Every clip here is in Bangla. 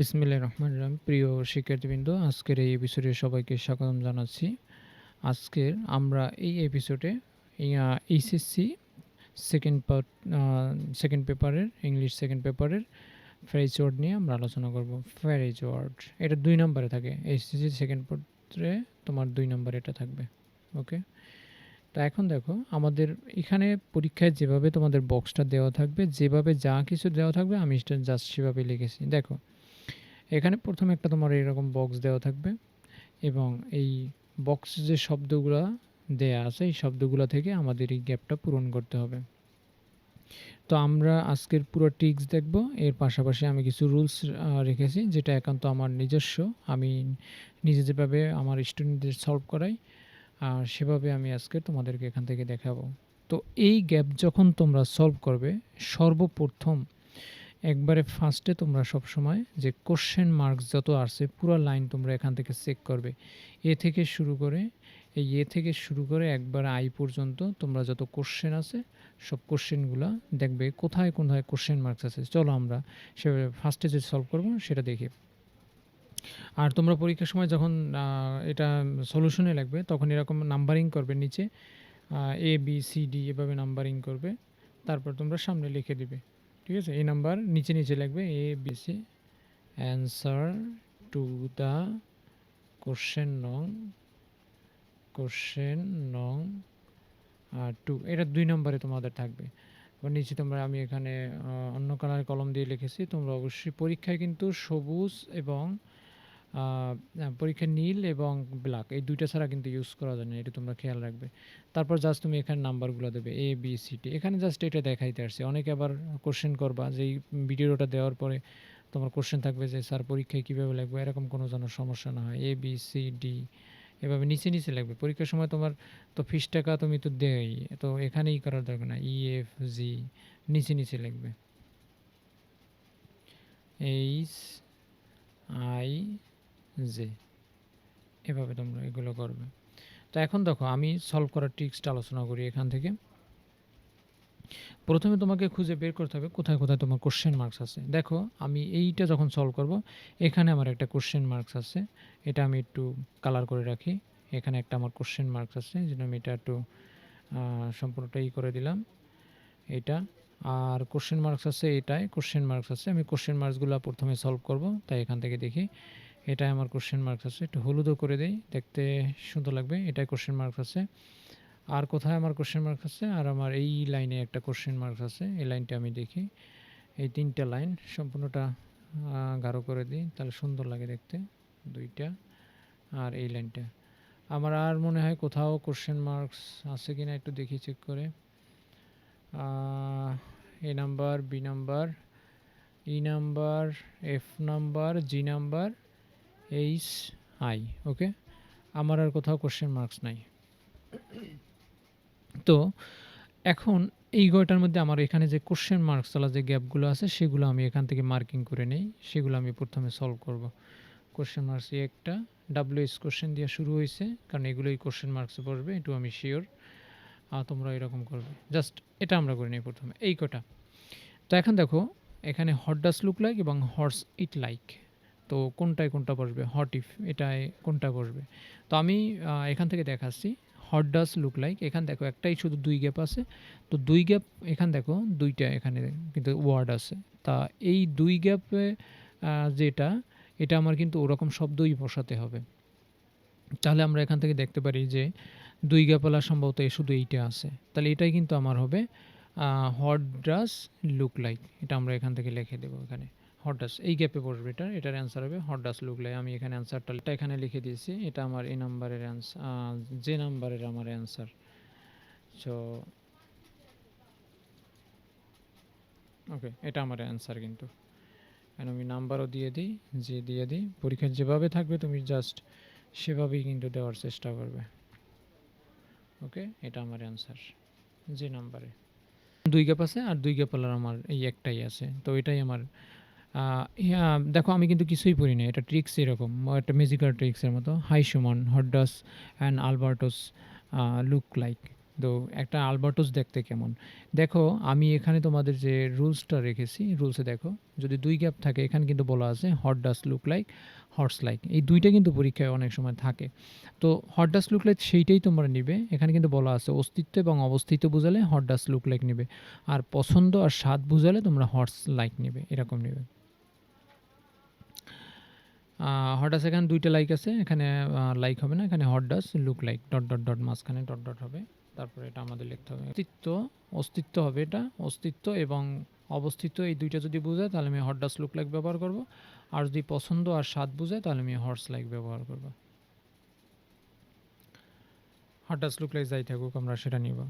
বিসমিল্লাহ রহমান রাম প্রিয় শিক্ষার্থীবৃন্দ, আজকের এই এপিসোডে সবাইকে স্বাগতম জানাচ্ছি। আজকের আমরা এই এপিসোডে এইচএসসি সেকেন্ড পার্ট সেকেন্ড পেপারের ইংলিশ সেকেন্ড পেপারের ফ্রেজ ওয়ার্ড নিয়ে আমরা আলোচনা করব। ফ্রেজ ওয়ার্ড এটা দুই নম্বরে থাকে। এইচএসসি সেকেন্ড পত্রে তোমার দুই নম্বরে এটা থাকবে। ওকে? তা এখন দেখো, আমাদের এখানে পরীক্ষায় যেভাবে তোমাদের বক্সটা দেওয়া থাকবে, যেভাবে যা কিছু দেওয়া থাকবে, আমি সেটা জাস্ট সেভাবে লিখেছি। দেখো এখানে প্রথমে একটা তোমার এরকম বক্স দেওয়া থাকবে এবং এই বক্স যে শব্দগুলো দেয়া আছে, এই শব্দগুলো থেকে আমাদের এই গ্যাপটা পূরণ করতে হবে। তো আমরা আজকের পুরো ট্রিক্স দেখব। এর পাশাপাশি আমি কিছু রুলস রেখেছি যেটা একান্ত আমার নিজস্ব। আমি নিজে যেভাবে আমার স্টুডেন্টদের সলভ করাই, আর সেভাবে আমি আজকে তোমাদেরকে এখান থেকে দেখাবো। তো এই গ্যাপ যখন তোমরা সলভ করবে, সর্বপ্রথম একবারে ফার্স্টে তোমরা সব সময় যে কোশ্চেন মার্কস যত আসছে, পুরো লাইন তোমরা এখান থেকে চেক করবে। এ থেকে শুরু করে, এই এ থেকে শুরু করে একবার আই পর্যন্ত তোমরা যত কোশ্চেন আছে, সব কোশ্চেনগুলো দেখবে কোথায় কোথায় কোশ্চেন মার্কস আছে। চলো আমরা সেভাবে ফার্স্টে যে সলভ করব সেটা দেখি। আর তোমরা পরীক্ষার সময় যখন এটা সলিউশনে লাগবে, তখন এরকম নাম্বারিং করবে নিচে এ বি সি ডি এভাবে নাম্বারিং করবে, তারপর তোমরা সামনে লিখে দিবে। ঠিক আছে? এই নাম্বার নিচে নিচে লাগবে A B C answer to the question নং কোশ্চেন নং আর টু এটা দুই নম্বরে তোমাদের থাকবে। এবার নিচে তোমরা, আমি এখানে অন্য কালার কলম দিয়ে লিখেছি, তোমরা অবশ্যই পরীক্ষায় কিন্তু সবুজ এবং পরীক্ষায় নীল এবং ব্ল্যাক, এই দুইটা ছাড়া কিন্তু ইউজ করা যায় না, এটা তোমরা খেয়াল রাখবে। তারপর জাস্ট তুমি এখানে নাম্বারগুলো দেবে এ বি সি ডি এখানে জাস্ট এটা দেখাইতে আসছে। অনেকে আবার কোশ্চেন করবা যে এই ভিডিওটা দেওয়ার পরে তোমার কোশ্চেন থাকবে যে, স্যার, পরীক্ষায় কীভাবে লাগবে? এরকম কোনো যেন সমস্যা না হয়। এ বি সি ডি এভাবে নিচে নিচে লাগবে। পরীক্ষার সময় তোমার তো ফিস টাকা তুমি তো দেই তো এখানেই করার দরকার না ই এফ জি নিচে নিচে লাগবে। এইচ আই জে, এভাবে তোমরা এগুলো করবে। তো এখন দেখো, আমি সলভ করার ট্রিক্সটা আলোচনা করি এখান থেকে। প্রথমে তোমাকে খুঁজে বের করতে হবে কোথায় কোথায় তোমার কোশ্চেন মার্কস আছে। দেখো, আমি এইটা যখন সলভ করব, এখানে আমার একটা কোশ্চেন মার্কস আছে। এটা আমি একটু কালার করে রাখি। এখানে একটা আমার কোশ্চেন মার্কস আছে, যেটা আমি এটা একটু সম্পূর্ণটাই করে দিলাম। এটা, আর কোশ্চেন মার্কস আছে এটাই কোশ্চেন মার্কস আছে। আমি কোশ্চেন মার্কসগুলো প্রথমে সলভ করব, তাই এখান থেকে দেখি। এটাই আমার কোশ্চেন মার্কস আছে। একটু হলুদও করে দেই, দেখতে সুন্দর লাগবে, এটাই কোশ্চেন মার্কস আছে। আর কোথায় আমার কোশ্চেন মার্কস আছে? আর আমার এই লাইনে একটা কোশ্চেন মার্কস আছে, এই লাইনটা আমি দেখি। এই তিনটা লাইন সম্পূর্ণটা গাঢ় করে দিই, তাহলে সুন্দর লাগে দেখতে, দুইটা। আর এই লাইনটা আমার আর মনে হয় কোথাও কোশ্চেন মার্কস আছে কি না একটু দেখি চেক করে। A number B number E number F number G number H I okay আমার আর কোথাও কোশ্চেন মার্কস নাই। তো, এখন এই গয়টার মধ্যে আমার এখানে যে কোশ্চেন মার্কস চলা যে গ্যাপগুলো আছে, সেগুলো আমি এখান থেকে মার্কিং করে নেই, সেগুলো আমি প্রথমে সলভ করব। কোশ্চেন মার্কস একটা ডাব্লিউ এস কোশ্চেন দিয়ে শুরু হয়েছে কারণ এগুলোই কোশ্চেন মার্কসে বসবে একটু আমি শিওর আর তোমরা এরকম করবে। জাস্ট এটা আমরা করে নিই প্রথমে, এই কটা। তো এখন দেখো, এখানে হট ডাস লুক লাইক এবং হর্স ইট লাইক তো কোনটায় কোনটা বসবে? হট ইফ এটায় কোনটা বসবে? তো আমি এখান থেকে দেখাচ্ছি। হট ডাস লুক লাইক এখান দেখো একটাই শুধু দুই গ্যাপ আছে। তো দুই গ্যাপ এখান দেখো দুইটা এখানে কিন্তু ওয়ার্ড আছে। তা এই দুই গ্যাপে যেটা, এটা আমার কিন্তু ওরকম শব্দই বসাতে হবে। তাহলে আমরা এখান থেকে দেখতে পারি যে দুই গ্যাপওয়ালা সম্ভবত শুধু এইটা আছে। তাহলে এটাই কিন্তু আমার হবে হট ডাস লুক লাইক এটা আমরা এখান থেকে লিখে দেবো এখানে। হট ডাস এই গ্যাপে বসবে এটা, এটার অ্যান্সার হবে হট ডাস লুক লাইক আমি এখানে অ্যান্সারটা এখানে লিখে দিয়েছি, এটা আমার এই নাম্বারের অ্যান্সার যে নাম্বারের আমার অ্যান্সার সো ওকে এটা আমার অ্যান্সার কিন্তু। আমি নাম্বারও দিয়ে দিই, যে দিয়ে দিই পরীক্ষা যেভাবে থাকবে তুমি জাস্ট সেভাবেই কিন্তু দেওয়ার চেষ্টা করবে। ওকে এটা আমার অ্যান্সার যে নাম্বারে দুই গ্যাপ আছে আর দুই গ্যাপ আমার এই একটাই আছে, তো এটাই আমার দেখো, আমি কিন্তু কিছুই পড়ি না এটা ট্রিক্স এরকম, একটা মিউজিক্যাল ট্রিক্সের মতো। Hi Suman what does and Alberto's look like তো একটা আলবার্টোস দেখতে কেমন। দেখো, আমি এখানে তোমাদের যে রুলসটা রেখেছি রুলসে দেখো, যদি দুই গ্যাপ থাকে, এখানে কিন্তু বলা আছে what look like how's like এই দুইটা কিন্তু পরীক্ষায় অনেক সময় থাকে। তো হট লুক লাইক সেইটাই তোমরা নিবে। এখানে কিন্তু বলা আছে, অস্তিত্ব এবং অবস্থিত বোঝালে হট লুক লাইক নেবে। আর পছন্দ আর স্বাদ বোঝালে তোমরা হর্স লাইক নেবে, এরকম নেবে। হট ডাস এখানে দুইটা লাইক আছে, এখানে লাইক হবে না, এখানে what does look like dot dot dot মাঝখানে ডট ডট হবে, তারপরে এটা আমাদের লিখতে হবে। অস্তিত্ব অস্তিত্ব হবে এটা, অস্তিত্ব এবং অবস্থিত এই দুইটা যদি বোঝায়, তাহলে আমি হট ডাস লুক লাইক ব্যবহার করব, আর যদি পছন্দ আর স্বাদ বোঝায়, তাহলে আমি হর্স লাইক ব্যবহার করব। হট ডাস লুক লাইক যাই থাকুক, আমরা সেটা নিব।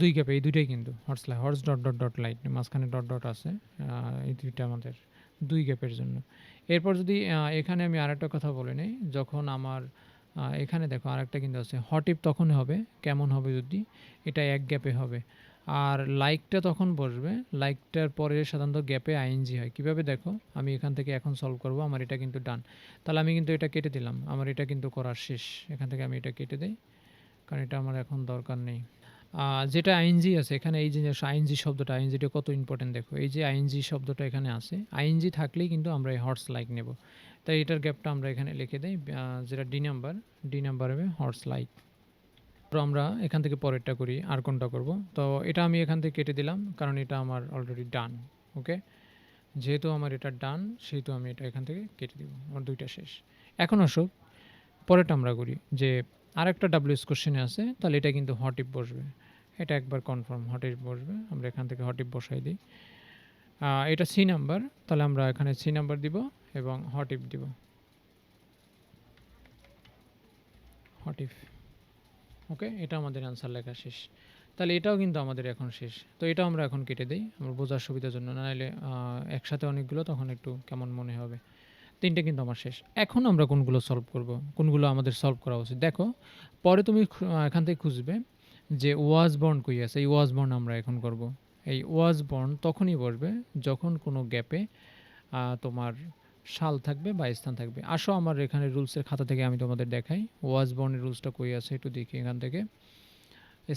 দুই ক্যাপে এই দুইটাই কিন্তু how's like how's dot dot dot light মাঝখানে ডট ডট আছে এই দুইটা আমাদের দুই গ্যাপের জন্য। এরপর যদি এখানে আমি আরেকটা কথা বলে নিই, যখন আমার এখানে দেখো আরেকটা কিন্তু আছে হটিপ তখন হবে, কেমন হবে যদি? এটা এক গ্যাপে হবে। আর লাইকটা তখন বসবে লাইকটার পরে সাধারণত গ্যাপে আইএনজি হয়। কীভাবে দেখো? আমি এখান থেকে এখন সলভ করব, আমার এটা কিন্তু ডান তাহলে আমি কিন্তু এটা কেটে দিলাম, আমার এটা কিন্তু করার শেষ। এখান থেকে আমি এটা কেটে দিই, কারণ এটা আমার এখন দরকার নেই। যেটা আইএনজি আছে, এখানে এই যে আইএনজি শব্দটা আইএনজিটা কত ইম্পর্টেন্ট দেখো, এই যে আইএনজি শব্দটা এখানে আছে, আইএনজি থাকলেই কিন্তু আমরা এই হর্স লাইক নেব। তাই এটার গ্যাপটা আমরা এখানে লিখে দিই যেটা ডি নাম্বার ডি নাম্বার হবে হর্স লাইক তো আমরা এখান থেকে পরেরটা করি, আর কোনটা করব? তো এটা আমি এখান থেকে কেটে দিলাম, কারণ এটা আমার অলরেডি ডান ওকে যেহেতু আমার এটা ডান সেহেতু আমি এটা এখান থেকে কেটে দিব, আমার দুইটা শেষ। এখন আসুক পরেরটা আমরা করি, যে আরেকটা ডাব্লিউএস কোশ্চেনে আছে, তাহলে এটা কিন্তু হটিপ বসবে। এটা একবার কনফার্ম হটিপ বসবে, আমরা এখান থেকে হটিপ বসাই দিই। এটা সি নাম্বার তাহলে আমরা এখানে সি নাম্বার দিব এবং হটিপ দিব। হটিপ ওকে এটা আমাদের অ্যান্সার লেখা শেষ। তাহলে এটাও কিন্তু আমাদের এখন শেষ। তো এটা আমরা এখন কেটে দিই, আমার বোঝার সুবিধার জন্য। নাহলে একসাথে অনেকগুলো, তখন একটু কেমন মনে হবে। তিনটে কিন্তু আমার শেষ। এখন আমরা কোনগুলো সলভ করব? কোনগুলো আমাদের সলভ করা উচিত? দেখো, পরে তুমি এখান থেকে খুঁজবে। যে ওয়াজ বন্ড কই আছে, এই ওয়াজ বন্ড আমরা এখন করব। এই ওয়াজ বন্ড তখনই বসবে যখন কোনো গ্যাপে তোমার সাল থাকবে বা স্থান থাকবে। আসো আমার এখানে রুলসের খাতা থেকে আমি তোমাদের দেখাই, ওয়াজ বনের রুলসটা কই আছে একটু দেখি এখান থেকে।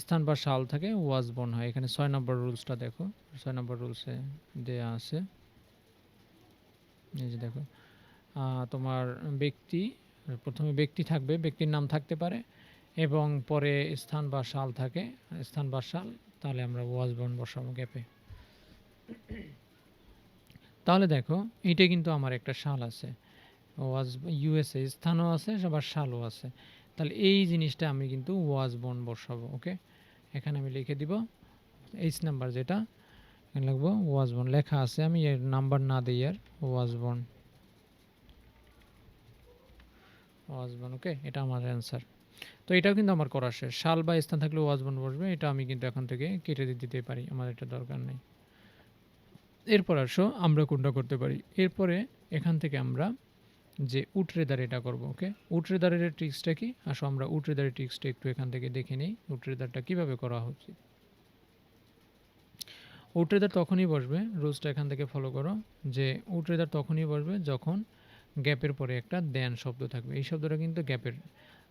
স্থান বা সাল থাকে, ওয়াজ বন হয়। এখানে ছয় নম্বর রুলসটা দেখো, ছয় নম্বর রুলসে দেয়া আছে। এই যে দেখো তোমার ব্যক্তি, প্রথমে ব্যক্তি থাকবে, ব্যক্তির নাম থাকতে পারে। এবং পরে স্থান বা সাল থাকে, স্থান বা সাল, তাহলে আমরা ওয়াজ বন বসাবো গ্যাপে। তাহলে দেখো, এইটা কিন্তু আমার একটা শাল আছে। ওয়াজ ইউএসএ স্থানও আছে, আবার শালও আছে। তাহলে এই জিনিসটা আমি কিন্তু ওয়াজ বন বসাবো, ওকে? এখানে আমি লিখে দিব, এইচ নাম্বার যেটা, এখানে লিখব ওয়াজ বন লেখা আছে আমি, এর নাম্বার না দিই আর ওয়াজ বন ওয়াজ বন ওকে? এটা আমার অ্যান্সার। তো এটাও কিন্তু আমার করা শেষ। শাল বা স্থান থাকলে ওয়াজ বন বসবে, এটা আমি কিন্তু এখন থেকে কেটে দিতে পারি, আমার এটা দরকার নেই। এরপর আসো, আমরা কোনটা করতে পারি? এরপরে এখান থেকে আমরা যে উটরেদার এটা করব, ওকে? উটরেদারের ট্রিক্সটা কি? আসো, আমরা উটরেদারের ট্রিক্সটা একটু এখান থেকে দেখে নিই উটরেদারটা কীভাবে করা হচ্ছে। উটরেদার তখনই বসবে রুলসটা এখান থেকে ফলো করো, যে উটরেদার তখনই বসবে যখন গ্যাপের পরে একটা দেন শব্দ থাকবে। এই শব্দটা কিন্তু গ্যাপের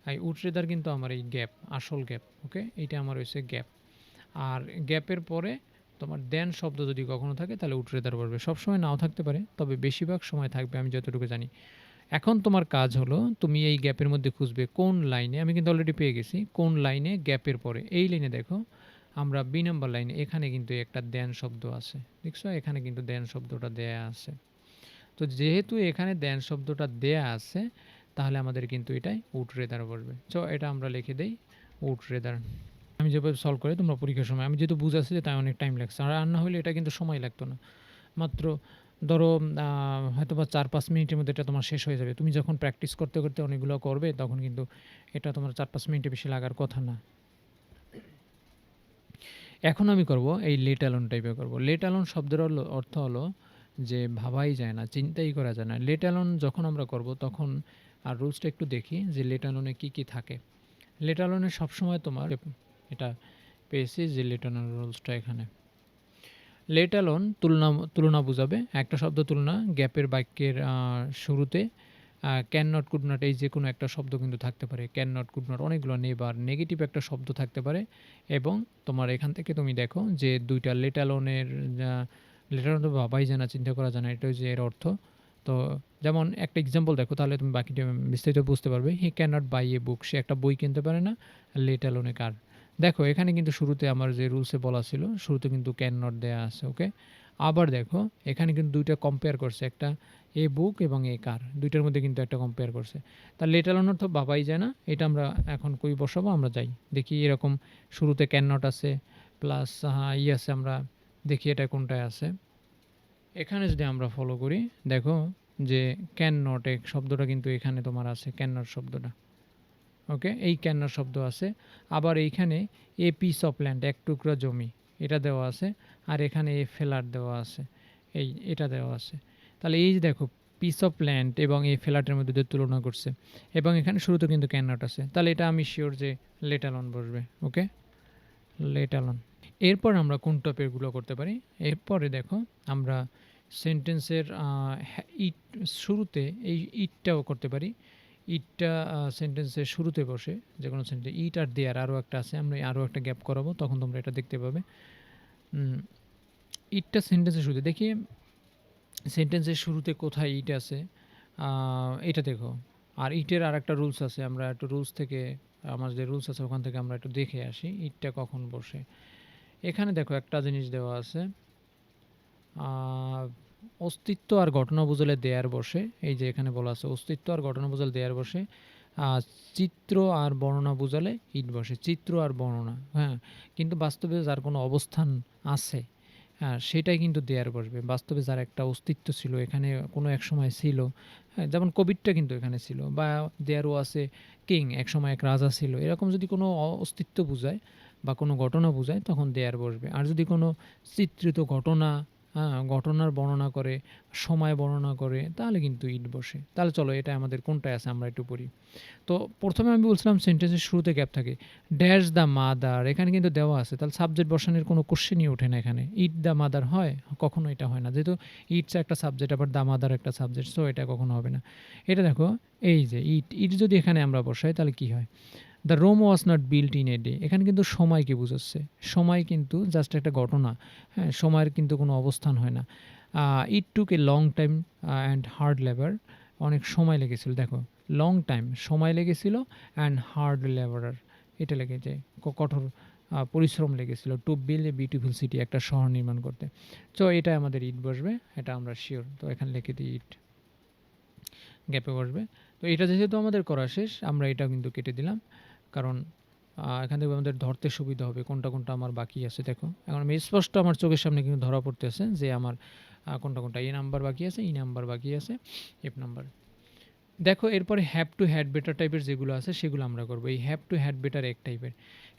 এই উটরেদার কিন্তু আমার এই গ্যাপ, আসল গ্যাপ, ওকে? এইটা আমার হয়েছে গ্যাপ। আর গ্যাপের পরে তোমার দেন শব্দ যদি কখনো থাকে, তাহলে উটরেদার বসবে সবসময় নাও থাকতে পারে, তবে বেশিরভাগ সময় থাকবে, আমি যতটুকু জানি। এখন তোমার কাজ হলো, তুমি এই গ্যাপের মধ্যে খুঁজবে কোন লাইনে, আমি কিন্তু অলরেডি পেয়ে গেছি, কোন লাইনে গ্যাপের পরে। এই লাইনে দেখো, আমরা বি নাম্বার লাইনে, এখানে কিন্তু একটা দেন শব্দ আছে, দেখছ? এখানে কিন্তু দেন শব্দটা দেয়া আছে। তো যেহেতু এখানে দেন শব্দটা দেয়া আছে তাহলে আমাদের কিন্তু এটাই উট রেদার বলবে। চ এটা আমরা লিখে দেই উট রেদার আমি যেভাবে সলভ করি, তোমরা পরীক্ষার সময়, আমি যেহেতু বুঝাচ্ছি যে তাই অনেক টাইম লাগছে। আর রান্না হলে এটা কিন্তু সময় লাগতো না। মাত্র, ধরো হয়তো বা চার পাঁচ মিনিটের মধ্যে এটা তোমার শেষ হয়ে যাবে। তুমি যখন প্র্যাকটিস করতে করতে অনেকগুলো করবে, তখন কিন্তু এটা তোমার চার পাঁচ মিনিটে বেশি লাগার কথা না। এখন আমি করব এই লেট অ্যালন টাইপে করব। লেট অ্যালন শব্দের অর্থ হলো যে ভাবাই যায় না, চিন্তাই করা যায় না। লেট অ্যালন যখন আমরা করব, তখন আর রুলসটা একটু দেখি যে লেট অ্যালনে কী কী থাকে। লেট অ্যালনে সবসময় তোমার এটা পেয়েছি যে লেট অ্যালন রুলসটা এখানে। লেট অ্যালোন তুলনা তুলনা বোঝাবে। একটা শব্দ তুলনা, গ্যাপের বাক্যের শুরুতে ক্যান নট কুড নট এই যে কোনো একটা শব্দ কিন্তু থাকতে পারে। ক্যান নট কুড নট অনেকগুলো নেবার নেগেটিভ একটা শব্দ থাকতে পারে। এবং তোমার এখান থেকে তুমি দেখো যে দুইটা লেটালনের লেটালন তো বাবাই জানা চিন্তা করা জানা এটা যে এর অর্থ। তো যেমন একটা এক্সাম্পল দেখো, তাহলে তুমি বাকিটা বিস্তারিত বুঝতে পারবে। He can not buy a book সে একটা বই কিনতে পারে না লেটালনে কার দেখো, এখানে কিন্তু শুরুতে আমার যে রুলসে বলা ছিল, শুরুতে কিন্তু ক্যান নট দেয়া আছে ওকে আবার দেখো, এখানে কিন্তু দুইটা কম্পেয়ার করছে, একটা এ বুক এবং এ কার দুইটার মধ্যে কিন্তু একটা কম্পেয়ার করছে। লেটার অনার তো বাবাই যায় না, এটা আমরা এখন কই বসাবো, আমরা যাই। দেখি এরকম শুরুতে ক্যান নট আছে প্লাস ই আছে, আমরা দেখি এটা কোনটায় আছে। এখানে যদি আমরা ফলো করি, দেখো যে ক্যান নট এক শব্দটা কিন্তু এখানে তোমার আছে ক্যান নট শব্দটা। ওকে এই ক্যান নট শব্দ আছে। আবার এইখানে এ পিস অফ ল্যান্ড এক টুকরা জমি, এটা দেওয়া আছে। আর এখানে এ ফেলার দেওয়া আছে। এই, এটা দেওয়া আছে। তাহলে এই যে দেখো পিস অফ ল্যান্ড এবং এই ফ্ল্যাটের মধ্যে তুলনা করছে। এবং এখানে শুরুতে কিন্তু ক্যানট আছে। তাহলে এটা আমি শিওর যে লেটালন বসবে। ওকে লেটালন। এরপর আমরা কোন টপেরগুলো করতে পারি? এরপরে দেখো, আমরা সেন্টেন্সের ইট, শুরুতে এই ইটটাও করতে পারি। ইটটা সেন্টেন্সের শুরুতে বসে যে কোনো সেন্টেন্স ইট আর দেয়ার আরও একটা আছে, আমরা আরও একটা গ্যাপ করাবো, তখন তোমরা এটা দেখতে পাবে। ইটটা সেন্টেন্সের শুরুতে, দেখি সেন্টেন্সের শুরুতে কোথায় ইট আছে? এটা দেখো, আর ইটের আর একটা রুলস আছে, আমরা একটু রুলস থেকে আমার যে রুলস আছে, ওখান থেকে আমরা একটু দেখে আসি, ইটটা কখন বসে। এখানে দেখো একটা জিনিস দেওয়া আছে। অস্তিত্ব আর ঘটনা বুঝলে দেয়ার বসে, এই যে এখানে বলা আছে, অস্তিত্ব আর ঘটনা বুঝালে দেয়ার বসে চিত্র আর বর্ণনা বোঝালে ইট বসে, চিত্র আর বর্ণনা হ্যাঁ কিন্তু বাস্তবে যার কোনো অবস্থান আছে হ্যাঁ সেটাই কিন্তু দেয়ার বসবে। বাস্তবে যার একটা অস্তিত্ব ছিল, এখানে কোনো এক সময় ছিল হ্যাঁ যেমন কোভিডটা কিন্তু এখানে ছিল, বা দেয়ারও আছে কিং, এক সময় এক রাজা ছিল, এরকম যদি কোনো অস্তিত্ব বোঝায় বা কোনো ঘটনা বোঝায়, তখন দেয়ার বসবে। আর যদি কোনো চিত্রিত ঘটনা হ্যাঁ ঘটনার বর্ণনা করে, সময় বর্ণনা করে, তাহলে কিন্তু ইট বসে। তাহলে চলো, এটা আমাদের কোনটায় আছে, আমরা একটু পড়ি। তো প্রথমে আমি বলছিলাম সেন্টেন্সের শুরুতে গ্যাপ থাকে। ড্যাশ দ্য মাদার এখানে কিন্তু দেওয়া আছে। তাহলে সাবজেক্ট বসানোর কোনো কোশ্চেনই ওঠে না এখানে। ইট দ্য মাদার হয়, কখনো এটা হয় না। যেহেতু ইটস একটা সাবজেক্ট আবার দ্য মাদার একটা সাবজেক্ট সো এটা কখনো হবে না। এটা দেখো, এই যে ইট ইট যদি এখানে আমরা বসাই, তাহলে কি হয়? The Rome was not built in a day এখানে কিন্তু সময়কে বুঝাচ্ছে? সময় কিন্তু জাস্ট একটা ঘটনা। হ্যাঁ সময়ের কিন্তু কোনো অবস্থান হয় না। It took a long time and hard labour অনেক সময় লেগেছিল। দেখো লং টাইম সময় লেগেছিল অ্যান্ড হার্ড লেবারার এটা লেগেছে কঠোর পরিশ্রম লেগেছিল। To build a beautiful city একটা শহর নির্মাণ করতে। তো এটা আমাদের ইট বসবে। এটা আমরা শিওর তো এখানে লিখে দিই ইট গ্যাপে বসবে। তো এটা যেহেতু আমাদের করা শেষ, আমরা এটা কিন্তু কেটে দিলাম। কারণ এখান থেকে আমাদের ধরতে সুবিধা হবে, কোনটা কোনটা আমার বাকি আছে, দেখো। এখন আমি স্পষ্ট আমার চোখের সামনে কিন্তু ধরা পড়তেছে যে আমার কোনটা কোনটা, এ নাম্বার বাকি আছে, ই নাম্বার বাকি আছে, এফ নাম্বার। দেখো, এরপরে হ্যাভ টু হ্যাড বেটার টাইপের যেগুলো আছে, সেগুলো আমরা করব। এই হ্যাভ টু হ্যাড বেটার এক টাইপের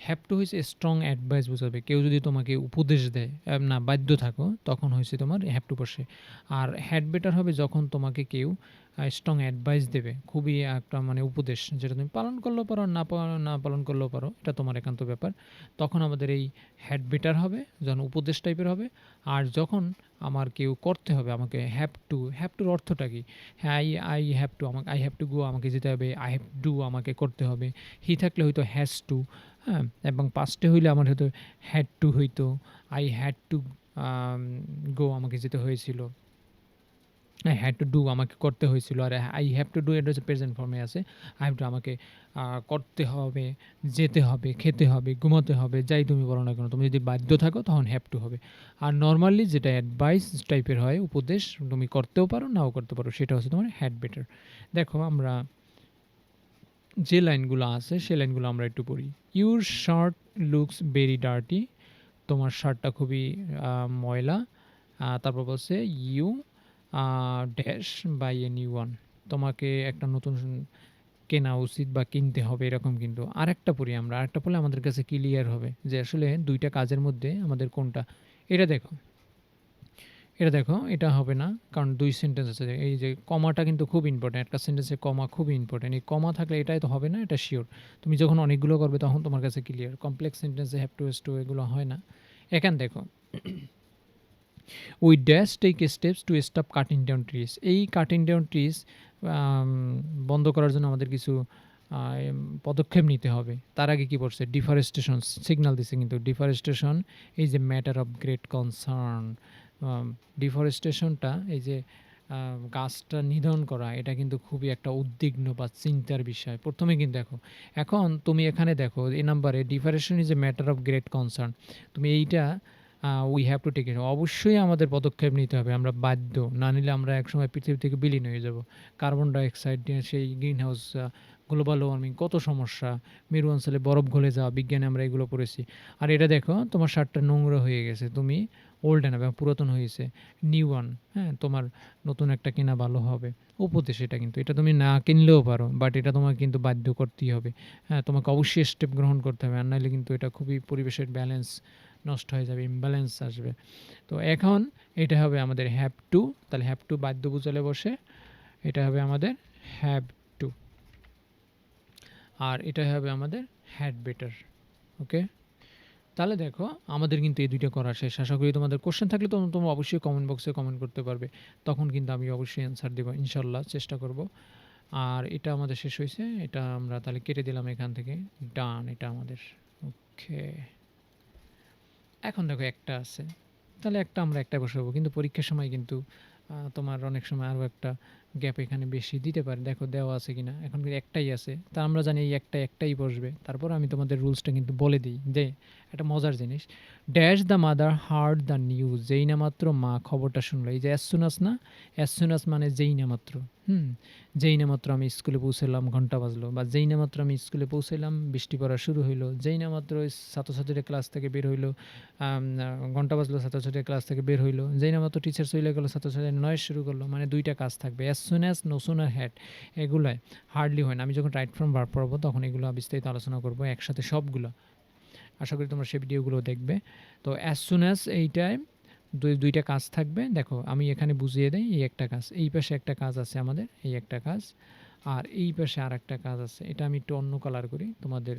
হ্যাভ টু হয়েছে স্ট্রং অ্যাডভাইস বোঝাবে। কেউ যদি তোমাকে উপদেশ দেয় না, বাধ্য থাকো, তখন হয়েছে তোমার হ্যাভ টু বসে আর হ্যাড বেটার হবে যখন তোমাকে কেউ স্ট্রং অ্যাডভাইস দেবে। খুবই একটা মানে উপদেশ, যেটা তুমি পালন করলেও পারো না না পালন করলেও পারো, এটা তোমার একান্ত ব্যাপার। তখন আমাদের এই হ্যাড বেটার হবে, যখন উপদেশ টাইপের হবে, আর যখন আমার কেউ করতে হবে, আমাকে হ্যাভ টু হ্যাভ টুর অর্থটা কি? হ্যাঁ আই আই হ্যাভ টু আমাকে আই হ্যাভ টু গো আমাকে যেতে হবে আই হ্যাভ ডু আমাকে করতে হবে। হি থাকলে হয়তো হ্যাজ টু হ্যাঁ এবং পাস্টে হইলে আমার হয়তো হ্যাড টু হইতো। আই হ্যাড টু গো আমাকে যেতে হয়েছিল। আই হ্যাড টু ডু আমাকে করতে হয়েছিল। আর আই হ্যাভ টু ডু এটা হচ্ছে প্রেজেন্ট ফর্মে আছে। আই হ্যাভ টু আমাকে করতে হবে, যেতে হবে, খেতে হবে, ঘুমাতে হবে, যাই তুমি বলো না কেন, তুমি যদি বাধ্য থাকো তখন হ্যাভ টু হবে। আর নর্মালি যেটা অ্যাডভাইস টাইপের হয়, উপদেশ তুমি করতেও পারো, নাও করতে পারো, সেটা হচ্ছে তোমার হ্যাড বেটার দেখো, আমরা যে লাইনগুলো আছে, সে লাইনগুলো আমরা একটু পড়ি। Your shirt looks very dirty তোমার শার্টটা খুবই ময়লা। তারপর বলছে you dash buy a new one তোমাকে একটা নতুন কেনা উচিত বা কিনতে হবে, এরকম কিন্তু। আরেকটা পড়ি আমরা, আরেকটা পড়লে আমাদের কাছে ক্লিয়ার হবে যে আসলে দুইটা কাজের মধ্যে আমাদের কোনটা। এটা দেখো এটা দেখো, এটা হবে না, কারণ দুই সেন্টেন্স আছে। এই যে কমাটা কিন্তু খুব ইম্পর্টেন্ট একটা সেন্টেন্সে কমা খুব ইম্পর্টেন্ট এই কমা থাকলে এটাই তো হবে না, এটা শিওর তুমি যখন অনেকগুলো করবে তখন তোমার কাছে ক্লিয়ার কমপ্লেক্স সেন্টেন্সে হ্যাভ টু এস টু এগুলো হয় না। এখান দেখো we dash take steps to stop cutting down trees এই কাটিং ডাউন আম, বন্ধ করার জন্য আমাদের কিছু পদক্ষেপ নিতে হবে। তার আগে কি পড়ছে? ডিফরেস্টেশন সিগনাল দিছে কিন্তু deforestation is a matter of great concern. ডিফরেস্টেশনটা এই যে গাছটা নিধন করা, এটা কিন্তু খুবই একটা উদ্বিগ্ন বা চিন্তার বিষয়। প্রথমে কিন্তু দেখো। এখন তুমি এখানে দেখো, এই নাম্বারে deforestation is a matter of great concern. তুমি এইটা we have to take it. অবশ্যই আমাদের পদক্ষেপ নিতে হবে। আমরা বাধ্য। না নিলে আমরা একসময় পৃথিবী থেকে বিলীন হয়ে যাব। কার্বন ডাইঅক্সাইড সেই গ্রিন হাউস গ্লোবাল ওয়ার্মিং কত সমস্যা। মেরু অঞ্চলে বরফ গলে যাওয়া, বিজ্ঞানে আমরা এগুলো পড়েছি। আর এটা দেখো, তোমার শার্টটা নোংরা হয়ে গেছে। তুমি ওল্ড এনাফ পুরাতন হয়েছে। নিউ ওয়ান হ্যাঁ? তোমার নতুন একটা কেনা ভালো হবে। উপদেশ এটা কিন্তু। এটা তুমি না কিনলেও পারো। বাট এটা তোমাকে কিন্তু বাধ্য করতেই হবে। হ্যাঁ? তোমাকে অবশ্যই স্টেপ গ্রহণ করতে হবে। আর নাইলে কিন্তু এটা খুবই পরিবেশের ব্যালেন্স নষ্ট হয়ে যাবে। ইমব্যালেন্স আসবে। তো এখন এটা হবে আমাদের হ্যাভ টু তাহলে হ্যাভ টু বাধ্য বুঝালে বসে। এটা হবে আমাদের হ্যাভ টু। আর এটা হবে আমাদের হ্যাড বেটার। ওকে? তাহলে দেখো, আমাদের কিন্তু এই ২ টা করা শেষ। আশা করি তোমাদের কোয়েশ্চেন থাকলে তো তোমরা অবশ্যই কমেন্ট বক্সে কমেন্ট করতে পারবে। তখন কিন্তু আমি অবশ্যই অ্যান্সার দেবো ইনশাল্লাহ চেষ্টা করব। আর এটা আমাদের শেষ হয়েছে, এটা আমরা তাহলে কেটে দিলাম এখান থেকে। ডান এটা আমাদের। ওকে। এখন দেখো একটা আছে। তাহলে একটা আমরা একটা বসাবো। কিন্তু পরীক্ষার সময় কিন্তু তোমার অনেক সময় আরও একটা গ্যাপ এখানে বেশি দিতে পারে। দেখো দেওয়া আছে কি না এখন একটাই আছে। তা আমরা জানি এই একটা একটাই বসবে। তারপর আমি তোমাদের রুলসটা কিন্তু বলে দিই যে একটা মজার জিনিস। Dash the mother heard the news যেই না মাত্র মা খবরটা শুনলো। এই যে অ্যাজ সুন না? অ্যাজ সুন মানে যেই না মাত্র। হুম? যেই না মাত্র আমি স্কুলে পৌঁছালাম ঘণ্টা বাজলো বা যেই না মাত্র আমি স্কুলে পৌঁছাইলাম বৃষ্টি পড়া শুরু হইল। যেই না মাত্র ছাত্রছাত্রীরা ক্লাস থেকে বের হইল ঘণ্টা বাজলো ছাত্রছাত্রীরা ক্লাস থেকে বের হইল। যেই না মাত্র টিচার চইলা গেলো ছাত্রছাত্রীরা নয় শুরু করল। মানে দুইটা কাজ থাকবে। As soon as, sooner had এগুলাই হার্ডলি হয় না। আমি যখন রাইট ফ্রম বার পড়াবো তখন এগুলো বিস্তারিত আলোচনা করব একসাথে সবগুলো। আশা করি তোমরা সেই ভিডিওগুলো দেখবে। তো অ্যাজ সুন অ্যাজ এইটায় দুই ২ টা কাজ থাকবে। দেখো আমি এখানে বুঝিয়ে দেই এই একটা কাজ। এই পাশে একটা কাজ আছে আমাদের। এই একটা কাজ। আর এই পাশে আরেকটা কাজ আছে। এটা আমি একটু অন্য কালার করি, তোমাদের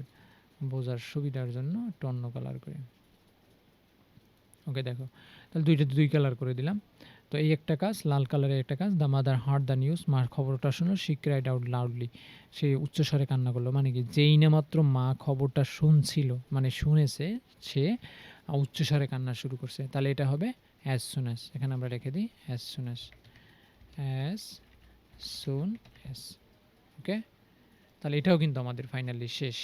বোঝার সুবিধার জন্য একটু অন্য কালার করি। ওকে দেখো। তাহলে ২ টা ২ কালার করে দিলাম। তো এই একটা কাজ, লাল কালারের একটা কাজ the mother heard the news মার খবরটা শুনলো শি ক্রাইড আউট লাউডলি সে উচ্চস্বরে কান্না করল মানে কি, যেই না মাত্র মা খবরটা শুনছিল মানে শুনেছে, সে উচ্চস্বরে কান্না শুরু করছে। তাহলে এটা হবে অ্যাজ সুন অ্যাজ এখানে আমরা রেখে দিই as soon as as soon as okay? তাহলে এটাও কিন্তু আমাদের ফাইনালি শেষ।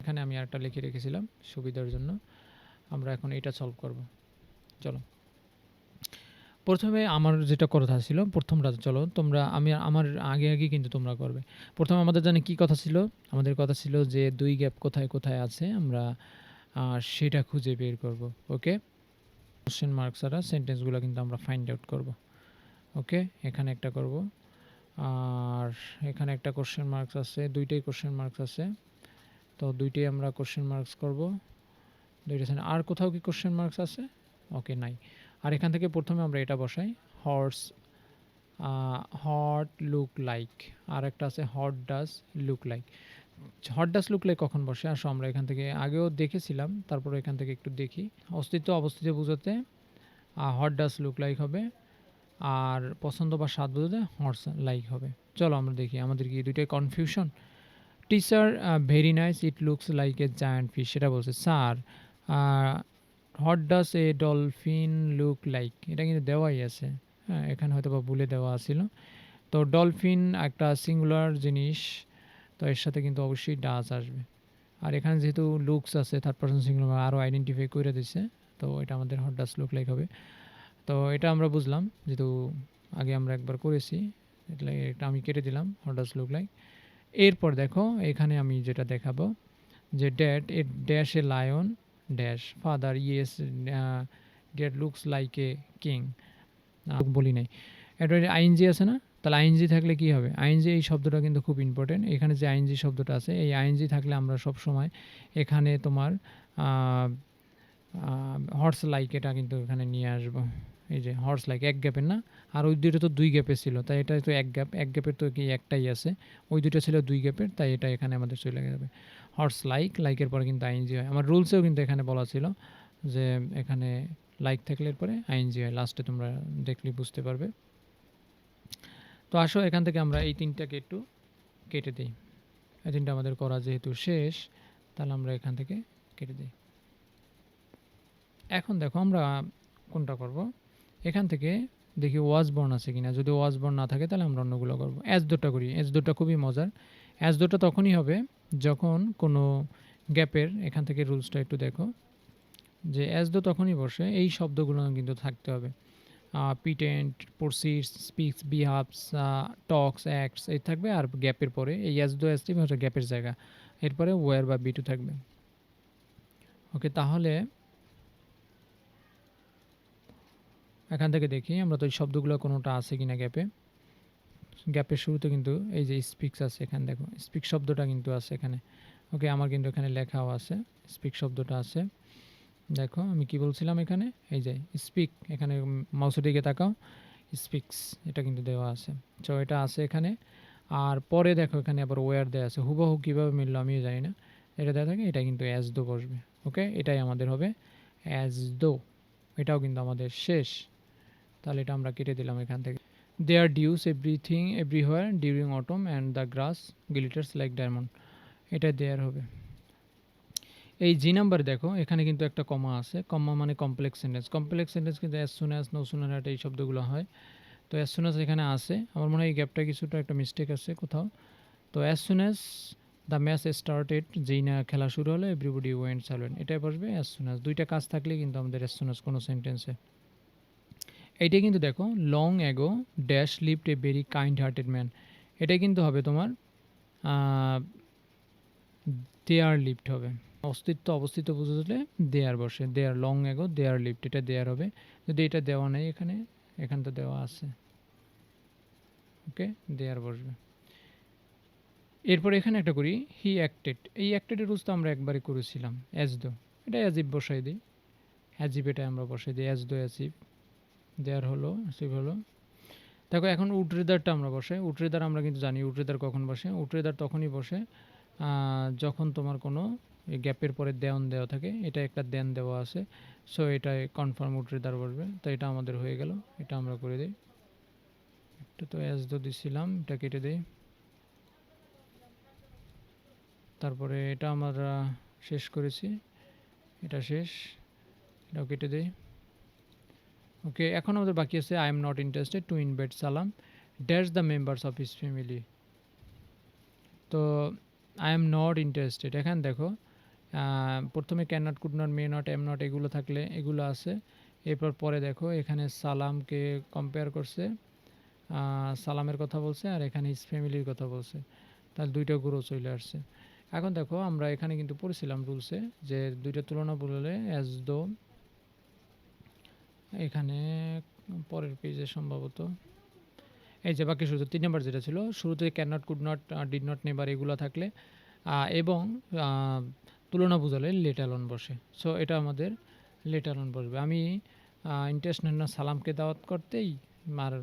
এখানে আমি আরেকটা লিখে রেখেছিলাম সুবিধার জন্য। আমরা এখন এটা সলভ করব। চলো। প্রথমে আমার যেটা কথা ছিল, প্রথমটা চলো, তোমরা, আমি, আমার আগে আগে কিন্তু তোমরা করবে। প্রথমে আমাদের জানে কি কথা ছিল? আমাদের কথা ছিল যে দুই গ্যাপ কোথায় কোথায় আছে আমরা সেটা খুঁজে বের করব, ওকে? কোশ্চেন মার্ক ছাড়া সেন্টেন্সগুলো কিন্তু আমরা ফাইন্ড আউট করব, ওকে? এখানে একটা করব, আর এখানে একটা কোশ্চেন মার্কস আছে, দুইটাই কোশ্চেন মার্কস আছে। তো দুইটাই আমরা কোশ্চেন মার্কস করব। দুইটা আর কোথাও কি কোশ্চেন মার্কস আছে? ওকে, নাই। আর এখান থেকে প্রথমে আমরা এটা বসাই। হর্স হট লুক লাইক আর একটা আছে what does look like what does look like কখন বসে? আসো, আমরা এখান থেকে আগেও দেখেছিলাম, তারপরে এখান থেকে একটু দেখি। অস্তিত্ব অবস্থিতি বোঝাতে হট ডাস লুক লাইক হবে, আর পছন্দ বা স্বাদ বোঝাতে হর্স লাইক হবে। চলো আমরা দেখি, আমাদের কি দুইটাই confusion teacher very nice it looks like a giant fish সেটা বলছে sir what does a dolphin look like এটা কিন্তু দেওয়াই আছে। হ্যাঁ এখানে হয়তো বা ভুলে দেওয়া ছিল তো ডলফিন একটা সিঙ্গুলার জিনিস, তো এর সাথে কিন্তু অবশ্যই ডাস আসবে। আর এখানে যেহেতু লুকস আছে থার্ড পার্সন সিঙ্গুলার আরও আইডেন্টিফাই করে দিচ্ছে তো এটা আমাদের হট ডাস লুক লাইক হবে। তো এটা আমরা বুঝলাম, যেহেতু আগে আমরা একবার করেছি এটা আমি কেটে দিলাম হট ডাস লুক লাইক এরপর দেখো, এখানে আমি যেটা দেখাবো, যে that a dash a lion dash father yes that looks like a king বলি নাই। এটা আইনজি আছে না? তাহলে আইনজি থাকলে কি হবে? আইনজি এই শব্দটা কিন্তু খুব ইম্পর্টেন্ট এখানে যে আইনজি শব্দটা আছে, এই আইনজি থাকলে আমরা সব সময় এখানে তোমার হর্স লাইক এটা কিন্তু এখানে নিয়ে আসব। এই যে হর্স লাইক এক গ্যাপের না? আর ওই দুইটা তো দুই গ্যাপের ছিল, তাই এটা তো এক গ্যাপ এক গ্যাপের তো কি একটাই আছে? ওই দুটো ছিল দুই গ্যাপের তাই এটা এখানে আমাদের চলে যাবে। হর্স লাইক লাইকের পরে কিন্তু আইনজি হয়। আমার রুলসেও কিন্তু এখানে বলা ছিল যে এখানে লাইক থাকলে এরপরে আইনজি হয়। লাস্টে তোমরা দেখলে বুঝতে পারবে। তো আসো, এখান থেকে আমরা এই তিনটাকে একটু কেটে দিই। এই তিনটা আমাদের করা যেহেতু শেষ, তাহলে আমরা এখান থেকে কেটে দিই। এখন দেখো আমরা কোনটা করব? এখান থেকে দেখি ওয়াজ বর্ণ আছে কিনা। যদি ওয়াজ বর্ণ না থাকে, তাহলে আমরা অন্যগুলো করব। অ্যাজ দুটা করি। অ্যাজ দুটা খুবই মজার। অ্যাজ দুটা তখনই হবে যখন কোনো গ্যাপের এখান থেকে রুলসটা একটু দেখো, যে অ্যাজ দো তখনই বসে, এই শব্দগুলো কিন্তু থাকতে হবে। Pretend proceeds speaks behaves talks acts এই থাকবে আর গ্যাপের পরে, এই অ্যাজ দো অ্যাজটি হচ্ছে গ্যাপের জায়গা। এরপরে ওয়ার বা বিটু থাকবে। ওকে তাহলে এখান থেকে দেখি, আমরা তো এই শব্দগুলো কোনোটা আছে কিনা গ্যাপে। গ্যাপের শুরুতে কিন্তু এই যে স্পিক্স আছে এখানে দেখো স্পিক শব্দটা কিন্তু আছে এখানে। ওকে আমার কিন্তু এখানে লেখাও আছে স্পিক শব্দটা আছে। দেখো, আমি কি বলছিলাম এখানে? এই যে স্পিক এখানে মাউসের দিকে তাকাও স্পিক্স এটা কিন্তু দেওয়া আছে। তো এটা আছে এখানে। আর পরে দেখো, এখানে আবার ওয়ার দেওয়া আছে। হুবহু কীভাবে মিললো আমিও জানি না। এটা দেওয়া থাকে, এটা কিন্তু অ্যাজ দো বসবে। ওকে এটাই আমাদের হবে অ্যাজ দো এটাও কিন্তু আমাদের শেষ। তাহলে এটা আমরা কেটে দিলাম এখান থেকে। They are dews everything everywhere during autumn and the grass glitters like diamond এটা দেয়ার হবে। এই জি নাম্বার দেখো, এখানে কিন্তু একটা কমা আছে। কমা মানে কমপ্লেক্স সেন্টেন্স কমপ্লেক্স সেন্টেন্স কিন্তু as soon as no soon এই শব্দগুলো হয়। তো অ্যাজ সুন অ্যাজ এখানে আছে। আমার মনে হয় এই গ্যাপটা কিছুটা একটা মিস্টেক আছে কোথাও। তো as soon as the match started যেই না খেলা শুরু হলো এভরিবডি ওয়েন্ট সাইলেন্ট এটাই বসবে অ্যাজ সুন অ্যাজ দুইটা কাজ থাকলে কিন্তু আমাদের অ্যাজ সুন অ্যাজ কোনো সেন্টেন্সে এইটা কিন্তু দেখো long ago dash lived a very kind hearted man এটা কিন্তু হবে তোমার দেয়ার লিফট হবে। অস্তিত্ব অবস্থিত বুঝলে দেয়ার বসে, there long ago there lived এটা দেয়ার হবে। যদি এটা দেওয়া নেই এখানে এখানটা দেওয়া আছে। ওকে দেয়ার বসবে। এরপর এখানে একটা করি হি অ্যাক্টেড এই অ্যাক্টেডের রুজ তো আমরা একবারে করেছিলাম অ্যাজ দো এটা অ্যাজিব বসাই দিই। অ্যাজিব এটা আমরা বসাই দিই অ্যাজ দো অ্যাজিব দেয়ার হলো অ্যাসিভ হলো। দেখো, এখন উটরেদারটা আমরা বসে। উটরেদার আমরা কিন্তু জানি, উটরেদার কখন বসে? উটরেদার তখনই বসে যখন তোমার কোনো গ্যাপের পরে দেওয়ান দেওয়া থাকে, এটা একটা দেন দেওয়া আছে। সো এটাই কনফার্ম উটরেদার বসবে। তো এটা আমাদের হয়ে গেল। এটা আমরা করে দিই। একটু তো অ্যাজ দো দিছিলাম, এটা কেটে দিই। তারপরে এটা আমরা শেষ করেছি। এটা শেষ। এটাও কেটে দিই। ওকে এখন আমাদের বাকি আছে I am not interested to invite Salam dash the members of his family তো আই এম নট ইন্টারেস্টেড এখানে দেখো প্রথমে can not could not may not am not এগুলো থাকলে এগুলো আছে। এরপর পরে দেখো, এখানে সালামকে কম্পেয়ার করছে সালামের কথা বলছে আর এখানে হিস ফ্যামিলির কথা বলছে। তাহলে দুইটা গুঁড়ো চলে আসছে। এখন দেখো, আমরা এখানে কিন্তু পড়েছিলাম রুলসে যে দুইটা তুলনা বললে অ্যাজ দো এখানে পরের পেজে সম্ভবত। এই যে বাকি শুরু তিন নম্বর যেটা ছিল, শুরুতে can not could not did not never এগুলো থাকলে এবং তুলনা বোঝালে লেটালন বসে। সো এটা আমাদের লেটালন বসবে। আমি ইন্টারন্যাশনাল সালামকে দাওয়াত করতেই, আর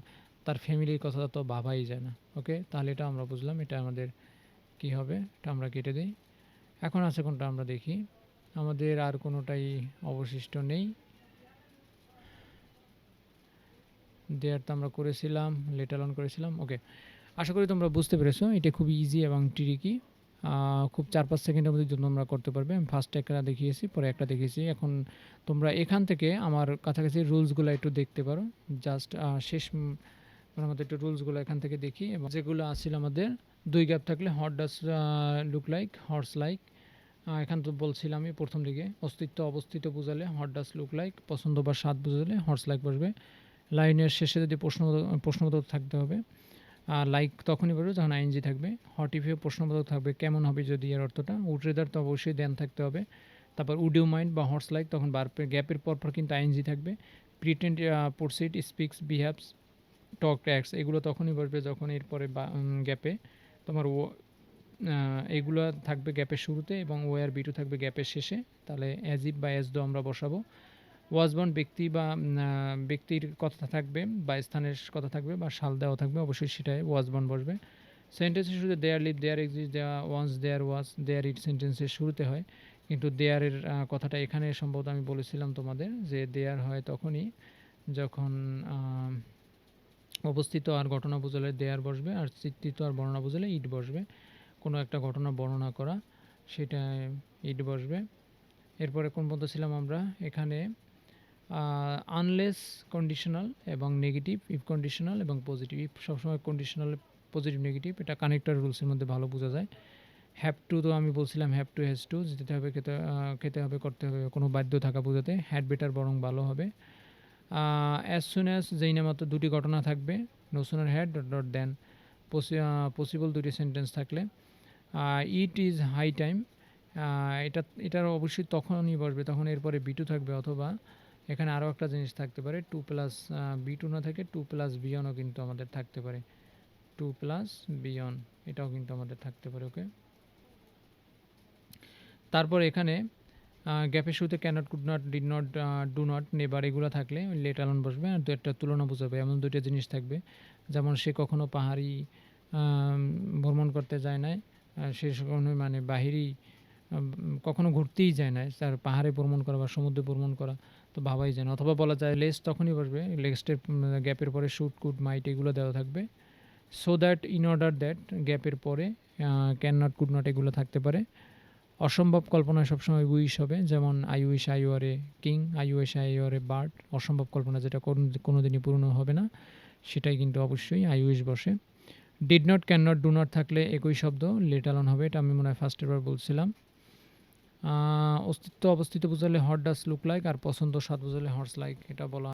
তার ফ্যামিলির কথা তো ভাবাই যায় না। ওকে তাহলে এটা আমরা বুঝলাম, এটা আমাদের কি হবে? এটা আমরা কেটে দিই। এখন আছে কোনটা আমরা দেখি। আমাদের আর কোনোটাই অবশিষ্ট নেই। দেয়ার তো আমরা করেছিলাম লেটার অন করেছিলাম ওকে আশা করি তোমরা বুঝতে পেরেছ, এটা খুব ইজি এবং ট্রিকি খুব চার পাঁচ সেকেন্ডের মধ্যে তোমরা করতে পারবে। আমি ফার্স্ট একটা দেখিয়েছি, পরে একটা দেখিয়েছি। এখন তোমরা এখান থেকে আমার কাছাকাছি রুলসগুলো একটু দেখতে পারো। জাস্ট শেষ আমাদের একটু রুলসগুলো এখান থেকে দেখি। এবং যেগুলো আসছিল আমাদের, দুই গ্যাপ থাকলে hot does look like horse like এখান তো বলছিলাম আমি প্রথম দিকে, অস্তিত্ব অবস্থিত বুঝালে হট ডাস লুক লাইক পছন্দ বা স্বাদ বুঝালে হর্স লাইক বসবে। লাইনের শেষে যদি প্রশ্ন প্রশ্নবোধক থাকতে হবে, আর লাইক তখনই বলবে যখন আইনজি থাকবে। হটিফিও প্রশ্নবোধক থাকবে, কেমন হবে যদি এর অর্থটা? উটরেদার তো অবশ্যই দেন থাকতে হবে। তারপর উডিও মাইন্ড বা হর্স লাইক তখন বার গ্যাপের পর পর কিন্তু আইনজি থাকবে। Pretend proceeds speaks behaves talk tax এগুলো তখনই বসবে যখন এরপরে বা গ্যাপে তোমার ও এগুলো থাকবে গ্যাপের শুরুতে এবং ও আর বিটু থাকবে গ্যাপের শেষে। তাহলে অ্যাজিব বা অ্যাজ দো আমরা বসাবো। ওয়াজবন ব্যক্তি বা ব্যক্তির কথা থাকবে বা স্থানের কথা থাকবে বা সাল দেওয়া থাকবে, অবশ্যই সেটাই ওয়াজবন বসবে। সেন্টেন্সের শুরুতে দেয়ার লিভ দেয়ার এক্সিস্ট দেওয়া once there was there it সেন্টেন্সের শুরুতে হয়। কিন্তু দেয়ারের কথাটা এখানে সম্ভবত আমি বলেছিলাম তোমাদের যে দেয়ার হয় তখনই যখন অবস্থিত আর ঘটনা বোঝালে দেয়ার বসবে আর চিত্রিত আর বর্ণনা বোঝালে ইট বসবে। কোনো একটা ঘটনা বর্ণনা করা সেটা ইট বসবে। এরপরে কোন পর্যন্ত ছিলাম আমরা? এখানে আনলেস কন্ডিশনাল এবং নেগেটিভ ইফ কন্ডিশনাল এবং পজিটিভ ইফ সবসময় কন্ডিশনাল পজিটিভ নেগেটিভ এটা কানেক্টর রুলসের মধ্যে ভালো বোঝা যায়। হ্যাভ টু তো আমি বলছিলাম হ্যাভ টু হ্যাজ টু যেতে হবে, খেতে খেতে হবে, করতে হবে, কোনো বাধ্য থাকা বোঝাতে হ্যাড বেটার বরং ভালো হবে। অ্যাজ সুন অ্যাজ যেই না মাত্র দুটি ঘটনা থাকবে no sooner had dot dot then possible দুটি সেন্টেন্স থাকলে ইট ইজ হাই টাইম এটা, এটার অবশ্যই তখনই বসবে, তখন এরপরে বিটু থাকবে অথবা এখানে আরও একটা জিনিস থাকতে পারে টু প্লাস বি টু না থাকে টু প্লাস বিয়নও কিন্তু আমাদের থাকতে পারে। টু প্লাস বিয়ন এটাও কিন্তু আমাদের থাকতে পারে ওকে তারপর এখানে গ্যাপের শুরুতে can't could not did not do not never এগুলো থাকলে লেট আলন বসবে আর দু একটা তুলনা বোঝাবে, এমন দুইটা জিনিস থাকবে। যেমন সে কখনো পাহাড়ি ভ্রমণ করতে যায় নাই সে কখনো মানে বাহিরি কখনো ঘুরতেই যায় না তার পাহাড়ে ভ্রমণ করা বা সমুদ্রে ভ্রমণ করা তো ভাবাই যায় অথবা বলা যায় লেস তখনই বসবে লেস্টের গ্যাপের পরে শুট কুট মাইট এগুলো দেওয়া থাকবে। So that in order that গ্যাপের পরে ক্যান নট কুড নট এগুলো থাকতে পারে। অসম্ভব কল্পনা সবসময় উইশ হবে, যেমন I wish I were king I wish I were bird অসম্ভব কল্পনা যেটা কোনো দিনই পূর্ণ হবে না, সেটাই কিন্তু অবশ্যই আই উইশ বসে। Did not can not do not থাকলে একই শব্দ লেট আলন হবে, এটা আমি মনে হয় ফার্স্টের বার বলছিলাম। অস্তিত্ব অবস্থিত বোঝালে হট ডাস লুক লাইক আর পছন্দ স্বাদ বোঝালে হর্স লাইক এটা বলা